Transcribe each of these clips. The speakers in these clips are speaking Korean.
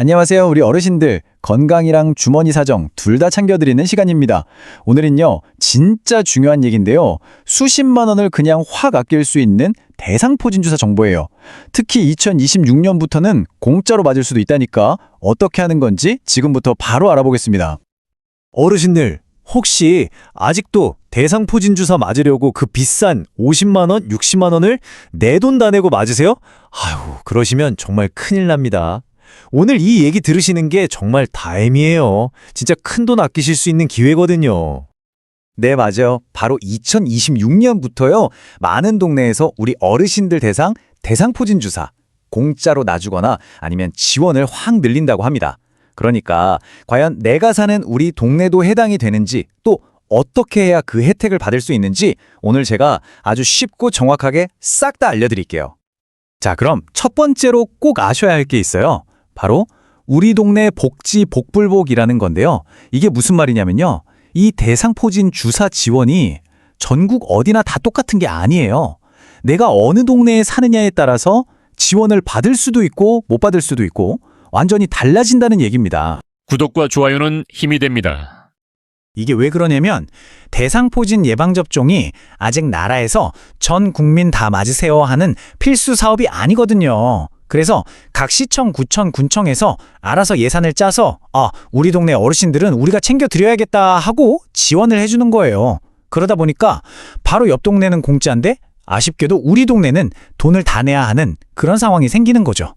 안녕하세요. 우리 어르신들. 건강이랑 주머니 사정 둘 다 챙겨드리는 시간입니다. 오늘은요, 진짜 중요한 얘기인데요. 수십만 원을 그냥 확 아낄 수 있는 대상포진주사 정보예요. 특히 2026년부터는 공짜로 맞을 수도 있다니까 어떻게 하는 건지 지금부터 바로 알아보겠습니다. 어르신들, 혹시 아직도 대상포진 주사 맞으려고 그 비싼 50만 원, 60만 원을 내 돈 다 내고 맞으세요? 아유, 그러시면 정말 큰일 납니다. 오늘 이 얘기 들으시는 게 정말 다행이에요. 진짜 큰 돈 아끼실 수 있는 기회거든요. 네, 맞아요. 바로 2026년부터요. 많은 동네에서 우리 어르신들 대상 대상포진 주사 공짜로 놔주거나 아니면 지원을 확 늘린다고 합니다. 그러니까 과연 내가 사는 우리 동네도 해당이 되는지 또 어떻게 해야 그 혜택을 받을 수 있는지 오늘 제가 아주 쉽고 정확하게 싹 다 알려드릴게요. 자, 그럼 첫 번째로 꼭 아셔야 할 게 있어요. 바로 우리 동네 복지 복불복이라는 건데요. 이게 무슨 말이냐면요. 이 대상포진 주사 지원이 전국 어디나 다 똑같은 게 아니에요. 내가 어느 동네에 사느냐에 따라서 지원을 받을 수도 있고 못 받을 수도 있고 완전히 달라진다는 얘기입니다. 구독과 좋아요는 힘이 됩니다. 이게 왜 그러냐면 대상포진 예방접종이 아직 나라에서 전 국민 다 맞으세요 하는 필수 사업이 아니거든요. 그래서 각 시청, 구청, 군청에서 알아서 예산을 짜서 아, 우리 동네 어르신들은 우리가 챙겨드려야겠다 하고 지원을 해주는 거예요. 그러다 보니까 바로 옆 동네는 공짜인데 아쉽게도 우리 동네는 돈을 다 내야 하는 그런 상황이 생기는 거죠.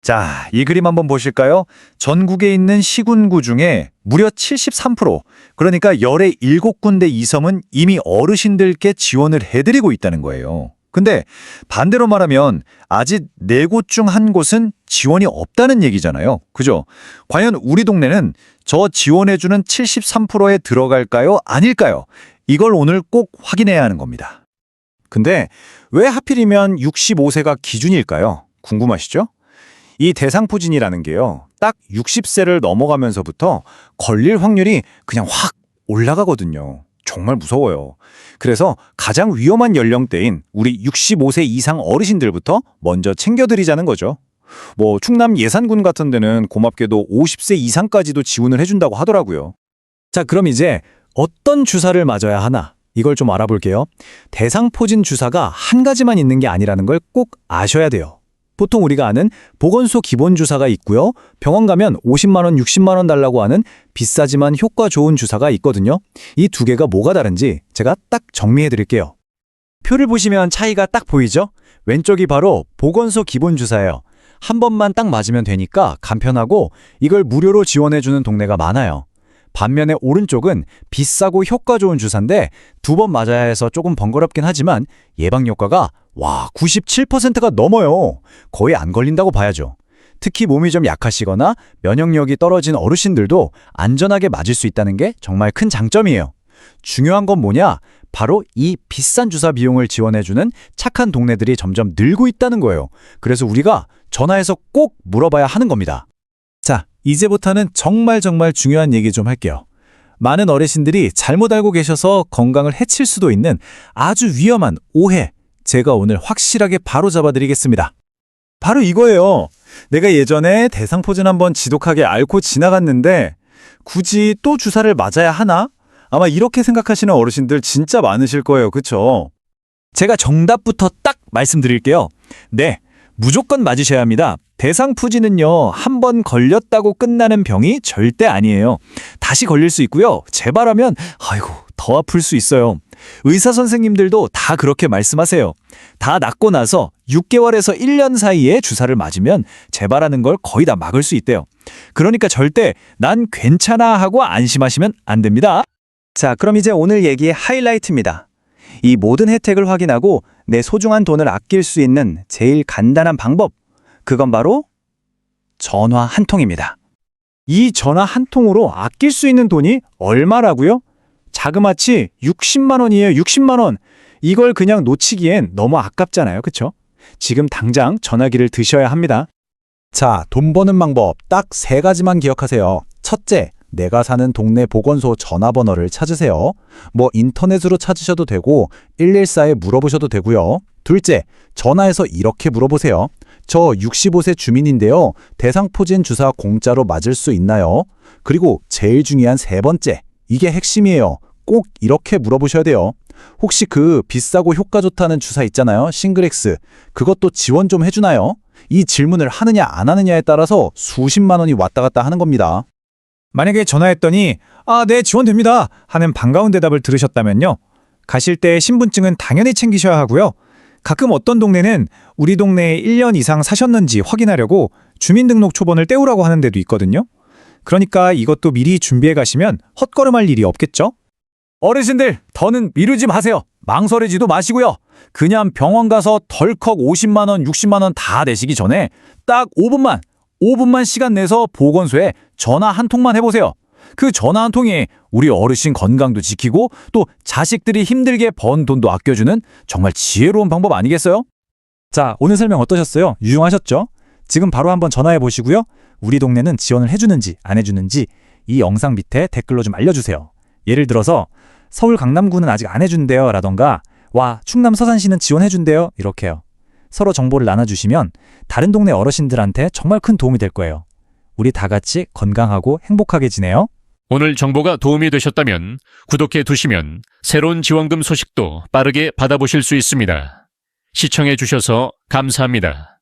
자, 이 그림 한번 보실까요? 전국에 있는 시군구 중에 무려 73%, 그러니까 열의 7군데 이섬은 이미 어르신들께 지원을 해드리고 있다는 거예요. 근데 반대로 말하면 아직 네 곳 중 한 곳은 지원이 없다는 얘기잖아요. 그죠? 과연 우리 동네는 저 지원해주는 73%에 들어갈까요? 아닐까요? 이걸 오늘 꼭 확인해야 하는 겁니다. 근데 왜 하필이면 65세가 기준일까요? 궁금하시죠? 이 대상포진이라는 게요. 딱 60세를 넘어가면서부터 걸릴 확률이 그냥 확 올라가거든요. 정말 무서워요. 그래서 가장 위험한 연령대인 우리 65세 이상 어르신들부터 먼저 챙겨드리자는 거죠. 뭐 충남 예산군 같은 데는 고맙게도 50세 이상까지도 지원을 해준다고 하더라고요. 자, 그럼 이제 어떤 주사를 맞아야 하나? 이걸 좀 알아볼게요. 대상포진 주사가 한 가지만 있는 게 아니라는 걸 꼭 아셔야 돼요. 보통 우리가 아는 보건소 기본 주사가 있고요. 병원 가면 50만 원, 60만 원 달라고 하는 비싸지만 효과 좋은 주사가 있거든요. 이 두 개가 뭐가 다른지 제가 딱 정리해 드릴게요. 표를 보시면 차이가 딱 보이죠? 왼쪽이 바로 보건소 기본 주사예요. 한 번만 딱 맞으면 되니까 간편하고 이걸 무료로 지원해 주는 동네가 많아요. 반면에 오른쪽은 비싸고 효과 좋은 주사인데 두 번 맞아야 해서 조금 번거롭긴 하지만 예방 효과가 와 97%가 넘어요. 거의 안 걸린다고 봐야죠. 특히 몸이 좀 약하시거나 면역력이 떨어진 어르신들도 안전하게 맞을 수 있다는 게 정말 큰 장점이에요. 중요한 건 뭐냐? 바로 이 비싼 주사 비용을 지원해주는 착한 동네들이 점점 늘고 있다는 거예요. 그래서 우리가 전화해서 꼭 물어봐야 하는 겁니다. 자, 이제부터는 정말 정말 중요한 얘기 좀 할게요. 많은 어르신들이 잘못 알고 계셔서 건강을 해칠 수도 있는 아주 위험한 오해, 제가 오늘 확실하게 바로 잡아드리겠습니다. 바로 이거예요. 내가 예전에 대상포진 한번 지독하게 앓고 지나갔는데 굳이 또 주사를 맞아야 하나? 아마 이렇게 생각하시는 어르신들 진짜 많으실 거예요. 그쵸? 제가 정답부터 딱 말씀드릴게요. 네, 무조건 맞으셔야 합니다. 대상포진은요, 한 번 걸렸다고 끝나는 병이 절대 아니에요. 다시 걸릴 수 있고요. 재발하면, 아이고, 더 아플 수 있어요. 의사 선생님들도 다 그렇게 말씀하세요. 다 낫고 나서 6개월에서 1년 사이에 주사를 맞으면 재발하는 걸 거의 다 막을 수 있대요. 그러니까 절대 난 괜찮아 하고 안심하시면 안 됩니다. 자, 그럼 이제 오늘 얘기의 하이라이트입니다. 이 모든 혜택을 확인하고 내 소중한 돈을 아낄 수 있는 제일 간단한 방법. 그건 바로 전화 한 통입니다. 이 전화 한 통으로 아낄 수 있는 돈이 얼마라고요? 자그마치 60만 원이에요. 60만 원. 이걸 그냥 놓치기엔 너무 아깝잖아요. 그쵸? 지금 당장 전화기를 드셔야 합니다. 자, 돈 버는 방법 딱 세 가지만 기억하세요. 첫째, 내가 사는 동네 보건소 전화번호를 찾으세요. 뭐 인터넷으로 찾으셔도 되고 114에 물어보셔도 되고요. 둘째, 전화해서 이렇게 물어보세요. 저 65세 주민인데요. 대상포진 주사 공짜로 맞을 수 있나요? 그리고 제일 중요한 세 번째, 이게 핵심이에요. 꼭 이렇게 물어보셔야 돼요. 혹시 그 비싸고 효과 좋다는 주사 있잖아요. 싱글엑스. 그것도 지원 좀 해주나요? 이 질문을 하느냐 안 하느냐에 따라서 수십만 원이 왔다 갔다 하는 겁니다. 만약에 전화했더니 아, 네, 지원됩니다. 하는 반가운 대답을 들으셨다면요. 가실 때 신분증은 당연히 챙기셔야 하고요. 가끔 어떤 동네는 우리 동네에 1년 이상 사셨는지 확인하려고 주민등록 초본을 떼우라고 하는 데도 있거든요. 그러니까 이것도 미리 준비해 가시면 헛걸음할 일이 없겠죠? 어르신들, 더는 미루지 마세요. 망설이지도 마시고요. 그냥 병원 가서 덜컥 50만 원, 60만 원 다 내시기 전에 딱 5분만, 5분만 시간 내서 보건소에 전화 한 통만 해보세요. 그 전화 한 통이 우리 어르신 건강도 지키고 또 자식들이 힘들게 번 돈도 아껴주는 정말 지혜로운 방법 아니겠어요? 자, 오늘 설명 어떠셨어요? 유용하셨죠? 지금 바로 한번 전화해 보시고요. 우리 동네는 지원을 해주는지 안 해주는지 이 영상 밑에 댓글로 좀 알려주세요. 예를 들어서 서울 강남구는 아직 안 해준대요 라던가 와 충남 서산시는 지원해준대요 이렇게요. 서로 정보를 나눠주시면 다른 동네 어르신들한테 정말 큰 도움이 될 거예요. 우리 다 같이 건강하고 행복하게 지내요. 오늘 정보가 도움이 되셨다면 구독해 두시면 새로운 지원금 소식도 빠르게 받아보실 수 있습니다. 시청해 주셔서 감사합니다.